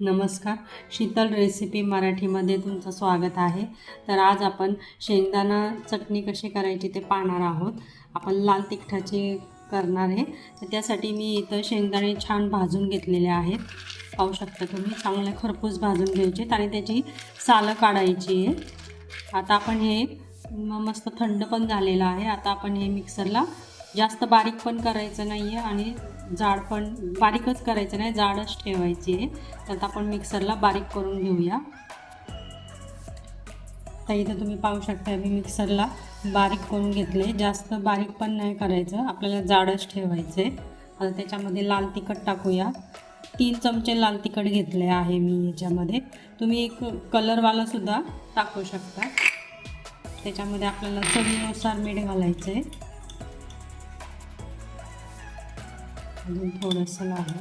नमस्कार. शीतल रेसिपी मराठीमध्ये तुमचं स्वागत आहे. तर आज आपण शेंगदाणा चटणी कशी करायची ते पाहणार आहोत. आपण लाल तिखटाची करणार आहे. तर त्यासाठी मी इथं शेंगदाणे छान भाजून घेतलेले आहेत. पाहू शकता तुम्ही चांगले खरपूस भाजून घ्यायचे आणि त्याची सालं काढायची आहे आता आपण हे मस्त थंड पण झालेलं आहे. आता आपण हे मिक्सरला जास्त बारीक पण करायचं नाही आहे आणि जाड पण बारीकच करायचं नाही जाडच ठेवायची आहे. तर आता आपण मिक्सरला बारीक करून घेऊया. तर इथं तुम्ही पाहू शकता मी मिक्सरला बारीक करून घेतले जास्त बारीक पण नाही करायचं आपल्याला जाडच ठेवायचं आहे. आता त्याच्यामध्ये लाल तिखट टाकूया. तीन चमचे लाल तिखट घेतले आहे मी याच्यामध्ये. तुम्ही एक कलरवालासुद्धा टाकू शकता. त्याच्यामध्ये आपल्याला चवीनुसार मीठ घालायचं आहे अजून थोडंसं लागेल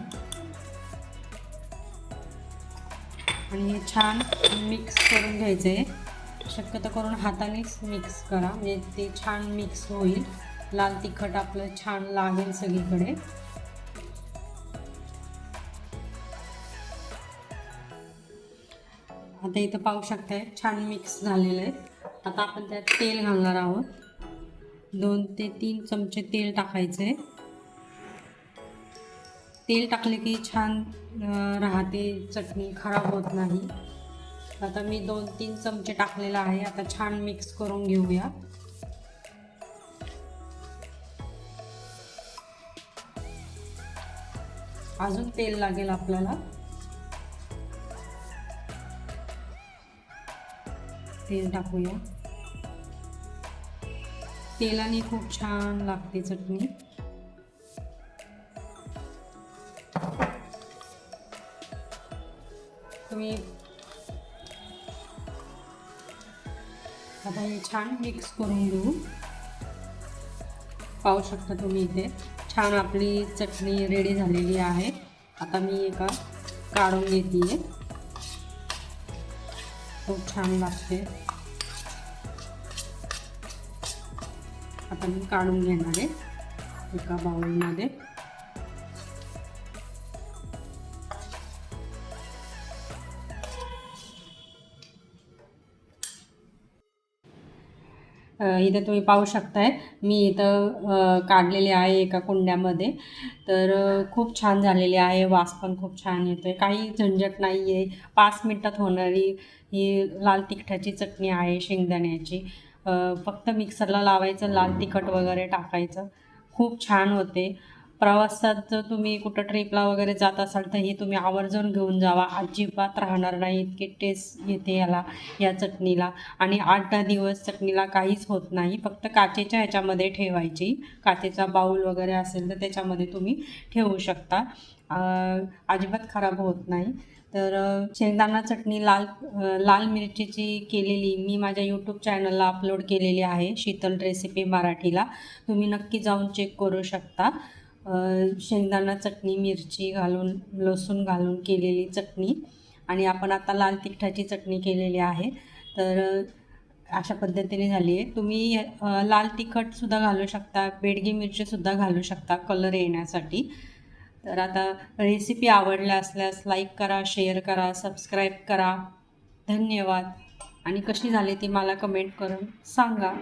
आणि हे छान मिक्स करून घ्यायचं आहे शक्यतो करून हातानेच मिक्स करा. म्हणजे ते छान मिक्स होईल. लाल तिखट आपलं छान लागेल सगळीकडे. आता इथं पाहू शकताय छान मिक्स झालेलं आहे आता आपण त्यात तेल घालणार आहोत. दोन ते तीन चमचे तेल टाकायचे तेल टाकले की छान राहते चटणी खराब होत नाही. आता मी दोन तीन चमचे टाकलेला आहे. आता छान मिक्स करून घेऊया. अजून तेल लागेल आपल्याला. तेल टाकूया. तेलाने खूप छान लागते चटणी. तुम्ही आता हे छान मिक्स करून घेऊ. पाहू शकता तुम्ही इथे. छान आपली चटणी रेडी झालेली आहे. आता मी एका काढून घेते खूप छान लागते. आता मी काढून घेणार आहे एका बाउलमध्ये इथं तुम्ही पाहू शकताय. मी इथं काढलेले आहे एका कुंड्यामध्ये. तर खूप छान झालेले आहे. वास पण खूप छान येतो आहे काही झंझट नाही आहे पाच मिनटात होणारी ही लाल तिखटाची चटणी आहे शेंगदाण्याची. फक्त मिक्सरला लावायचं लाल तिखट वगैरे टाकायचं. खूप छान होते. प्रवासात जर तुम्ही कुठं ट्रिपला वगैरे जात असाल तर ही तुम्ही आवर्जून घेऊन जावा. अजिबात राहणार नाही इतकी टेस्ट येते याला या चटणीला. आणि आठ दहा दिवस चटणीला काहीच होत नाही. फक्त काचेच्या ह्याच्यामध्ये ठेवायची. काचेचा बाऊल वगैरे असेल तर त्याच्यामध्ये तुम्ही ठेवू शकता. अजिबात खराब होत नाही. तर शेंगदाणा चटणी लाल लाल मिरचीची केलेली मी माझ्या यूट्यूब चॅनलला अपलोड केलेली आहे. शीतल रेसिपी मराठीला. तुम्ही नक्की जाऊन चेक करू शकता. शेंगदाणा चटणी मिरची घालून लसूण घालून केलेली चटणी. आणि आपण आता लाल तिखटाची चटणी केलेली आहे. तर अशा पद्धतीने झाली आहे. तुम्ही लाल तिखटसुद्धा घालू शकता. बेडगी मिरचीसुद्धा घालू शकता कलर येण्यासाठी. तर आता रेसिपी आवडल्या असल्यास लाईक करा शेअर करा सबस्क्राईब करा. धन्यवाद. आणि कशी झाली ती मला कमेंट करून सांगा.